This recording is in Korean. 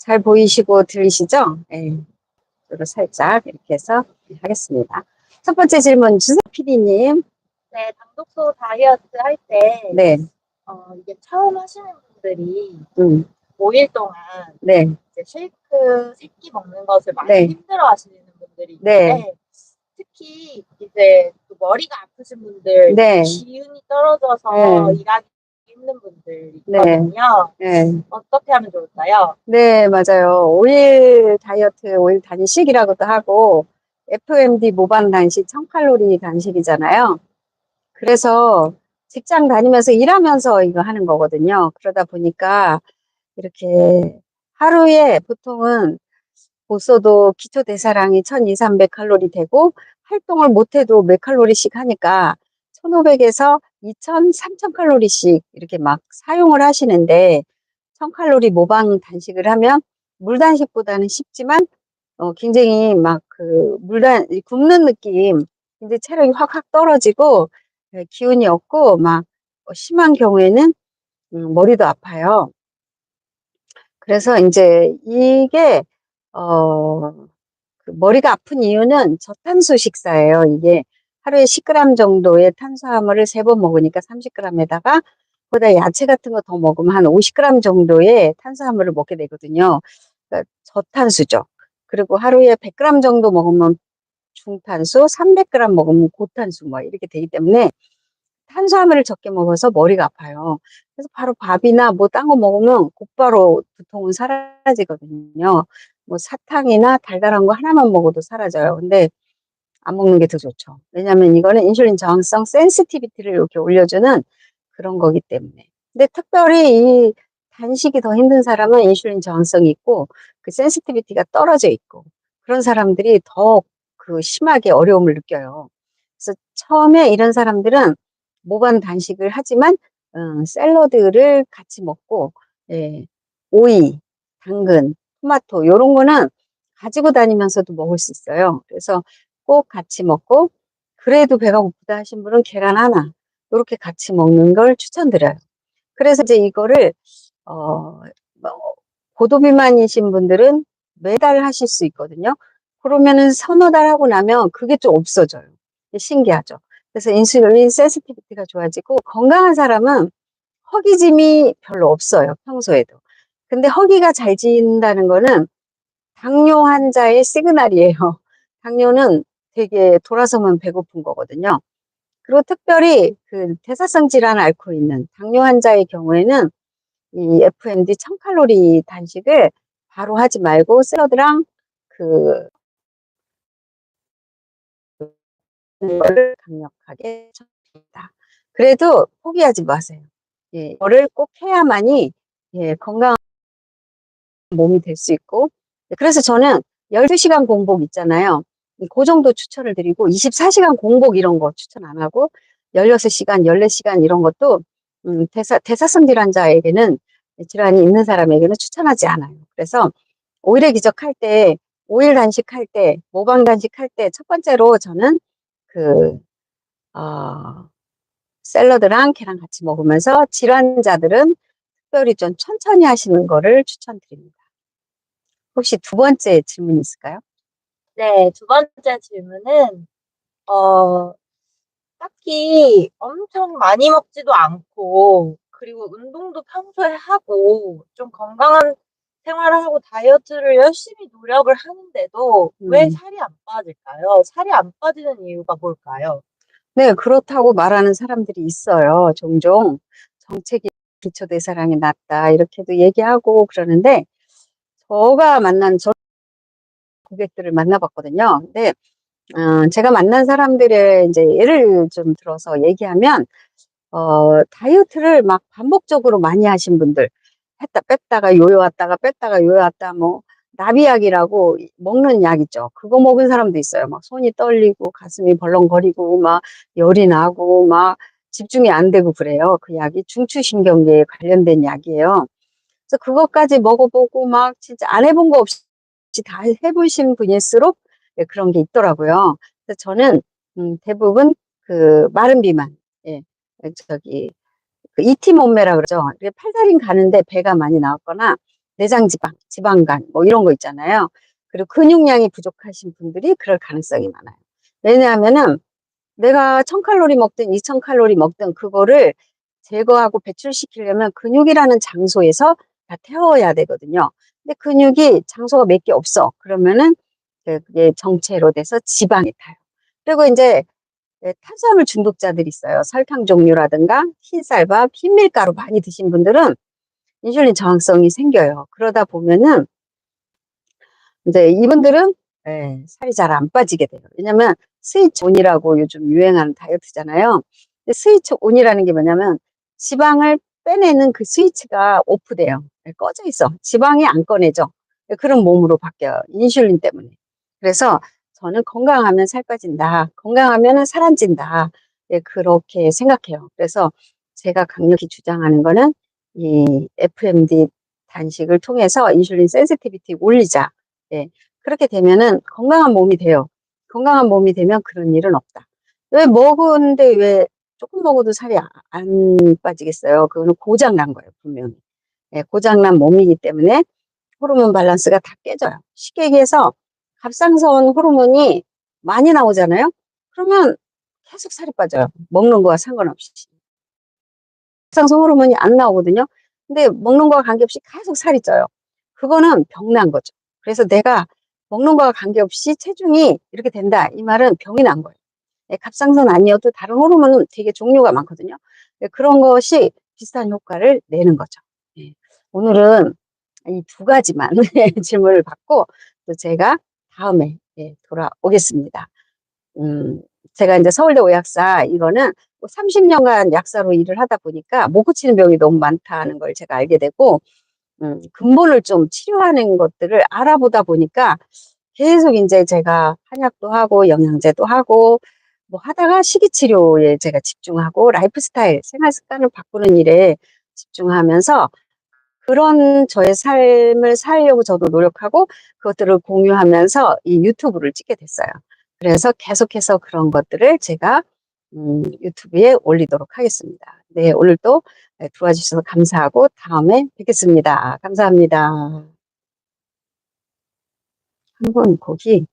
잘 보이시고 들리시죠? 예. 이거 살짝 이렇게 해서 하겠습니다. 첫 번째 질문 주세요, PD님. 네, 당독소 다이어트 할 때, 네, 어, 이게 처음 하시는 분들이 음, 5일 동안 네, 이제 쉐이크 새끼 먹는 것을 많이 네. 힘들어 하시는 분들이 네. 있는데, 특히 이제 또 머리가 아프신 분들, 네. 기운이 떨어져서 네. 일하기 힘든 분들 네. 네, 어떻게 하면 좋을까요? 네, 맞아요. 5일 다이어트, 5일 단식이라고도 하고, FMD 모방 단식, 1000칼로리 단식이잖아요. 그래서 직장 다니면서 일하면서 이거 하는 거거든요. 그러다 보니까 이렇게 하루에 보통은 못 써도 기초 대사량이 1200, 300 칼로리 되고 활동을 못 해도 몇 칼로리씩 하니까 1500에서 2000, 3000칼로리씩 이렇게 막 사용을 하시는데 1000칼로리 모방 단식을 하면 물 단식보다는 쉽지만 어, 굉장히 막 그 물단 굶는 느낌, 이제 체력이 확확 떨어지고 예, 기운이 없고 막 어, 심한 경우에는 음, 머리도 아파요. 그래서 이제 이게 어, 그 머리가 아픈 이유는 저탄수 식사예요. 이게 하루에 10g 정도의 탄수화물을 세 번 먹으니까 30g에다가 거기다 야채 같은 거 더 먹으면 한 50g 정도의 탄수화물을 먹게 되거든요. 그러니까 저탄수죠. 그리고 하루에 100g 정도 먹으면 중탄수, 300g 먹으면 고탄수 뭐 이렇게 되기 때문에 탄수화물을 적게 먹어서 머리가 아파요. 그래서 바로 밥이나 뭐 딴 거 먹으면 곧바로 두통은 사라지거든요. 뭐 사탕이나 달달한 거 하나만 먹어도 사라져요. 근데 안 먹는 게 더 좋죠. 왜냐하면 이거는 인슐린 저항성 센시티비티를 이렇게 올려주는 그런 거기 때문에. 근데 특별히 이 단식이 더 힘든 사람은 인슐린 저항성이 있고 그 센시티비티가 떨어져 있고 그런 사람들이 더 그 심하게 어려움을 느껴요. 그래서 처음에 이런 사람들은 모반 단식을 하지만 음, 샐러드를 같이 먹고 예, 오이, 당근, 토마토 요런 거는 가지고 다니면서도 먹을 수 있어요. 그래서 꼭 같이 먹고 그래도 배가 고프다 하신 분은 계란 하나 이렇게 같이 먹는 걸 추천드려요. 그래서 이제 이거를 어, 뭐, 고도비만이신 분들은 매달 하실 수 있거든요. 그러면은 서너 달 하고 나면 그게 좀 없어져요. 신기하죠. 그래서 인슐린 센시티비티가 좋아지고 건강한 사람은 허기짐이 별로 없어요. 평소에도. 근데 허기가 잘 진다는 거는 당뇨 환자의 시그널이에요. 당뇨는 되게 돌아서면 배고픈 거거든요. 그리고 특별히 그 대사성 질환을 앓고 있는 당뇨 환자의 경우에는 이 FMD 1000칼로리 단식을 바로 하지 말고 샐러드랑 그 이거를 강력하게 섭니다. 그래도 포기하지 마세요. 예, 이거를 꼭 해야만이 예, 건강한 몸이 될 수 있고 그래서 저는 12시간 공복 있잖아요. 그 정도 추천을 드리고 24시간 공복 이런 거 추천 안 하고 16시간, 14시간 이런 것도 음, 대사, 대사성 질환자에게는 질환이 있는 사람에게는 추천하지 않아요. 그래서 5일의 기적할 때, 5일 단식할 때, 모방 단식할 때 첫 번째로 저는 그, 어, 샐러드랑 계란 같이 먹으면서 질환자들은 특별히 좀 천천히 하시는 거를 추천드립니다. 혹시 두 번째 질문 있을까요? 네, 두 번째 질문은, 어, 딱히 엄청 많이 먹지도 않고, 그리고 운동도 평소에 하고, 좀 건강한 생활을 하고 다이어트를 열심히 노력을 하는데도 왜 음. 살이 안 빠질까요? 살이 안 빠지는 이유가 뭘까요? 네, 그렇다고 말하는 사람들이 있어요. 종종 정책이 기초대사량이 낮다 이렇게도 얘기하고 그러는데 저가 만난 저 고객들을 만나봤거든요. 근데 어, 제가 만난 사람들의 이제 예를 좀 들어서 얘기하면 어, 다이어트를 막 반복적으로 많이 하신 분들 했다 뺐다가 요요 왔다가 뺐다가 요요 왔다 뭐 나비약이라고 먹는 약 있죠. 그거 먹은 사람도 있어요. 막 손이 떨리고 가슴이 벌렁거리고 막 열이 나고 막 집중이 안 되고 그래요. 그 약이 중추신경계에 관련된 약이에요. 그래서 그것까지 먹어보고 막 진짜 안 해본 거 없이 다 해보신 분일수록 예, 그런 게 있더라고요. 그래서 저는 음, 대부분 그 마른 비만, 예, 저기 그 이티 몸매라 그러죠. 팔다린 가는데 배가 많이 나왔거나 내장 지방, 지방간 뭐 이런 거 있잖아요. 그리고 근육량이 부족하신 분들이 그럴 가능성이 많아요. 왜냐하면은 내가 1000칼로리 먹든 2000칼로리 먹든 그거를 제거하고 배출시키려면 근육이라는 장소에서 다 태워야 되거든요. 근데 근육이 장소가 몇 개 없어. 그러면은 그게 정체로 돼서 지방이 타요. 그리고 이제 네, 탄수화물 중독자들이 있어요. 설탕 종류라든가 흰쌀밥, 흰밀가루 많이 드신 분들은 인슐린 저항성이 생겨요. 그러다 보면은 이제 이분들은 예, 살이 잘 안 빠지게 돼요. 왜냐면 스위치 온이라고 요즘 유행하는 다이어트잖아요. 근데 스위치 온이라는 게 뭐냐면 지방을 빼내는 그 스위치가 오프돼요. 예, 꺼져 있어. 지방이 안 꺼내져. 예, 그런 몸으로 바뀌어요. 인슐린 때문에. 그래서 저는 건강하면 살 빠진다. 건강하면 살 안 찐다. 예, 그렇게 생각해요. 그래서 제가 강력히 주장하는 거는 이 FMD 단식을 통해서 인슐린 센시티비티 올리자. 예, 그렇게 되면은 건강한 몸이 돼요. 건강한 몸이 되면 그런 일은 없다. 왜 먹은데 왜 조금 먹어도 살이 아- 안 빠지겠어요? 그거는 고장 난 거예요, 분명히. 예, 고장난 몸이기 때문에 호르몬 밸런스가 다 깨져요. 쉽게 얘기해서 갑상선 호르몬이 많이 나오잖아요? 그러면 계속 살이 빠져요. 먹는 거와 상관없이. 갑상선 호르몬이 안 나오거든요. 근데 먹는 거와 관계없이 계속 살이 쪄요. 그거는 병난 거죠. 그래서 내가 먹는 거와 관계없이 체중이 이렇게 된다. 이 말은 병이 난 거예요. 예, 갑상선 아니어도 다른 호르몬은 되게 종류가 많거든요. 예, 그런 것이 비슷한 효과를 내는 거죠. 예, 오늘은 이 두 가지만 질문을 받고 또 제가 다음에 예, 돌아오겠습니다. 음, 제가 이제 서울대 오약사 이거는 30년간 약사로 일을 하다 보니까 못 고치는 병이 너무 많다는 걸 제가 알게 되고 음, 근본을 좀 치료하는 것들을 알아보다 보니까 계속 이제 제가 한약도 하고 영양제도 하고 뭐 하다가 식이치료에 제가 집중하고 라이프 스타일, 생활 습관을 바꾸는 일에 집중하면서 그런 저의 삶을 살려고 저도 노력하고 그것들을 공유하면서 이 유튜브를 찍게 됐어요. 그래서 계속해서 그런 것들을 제가 음, 유튜브에 올리도록 하겠습니다. 네, 오늘도 네, 들어와 주셔서 감사하고 다음에 뵙겠습니다. 감사합니다. 한번 거기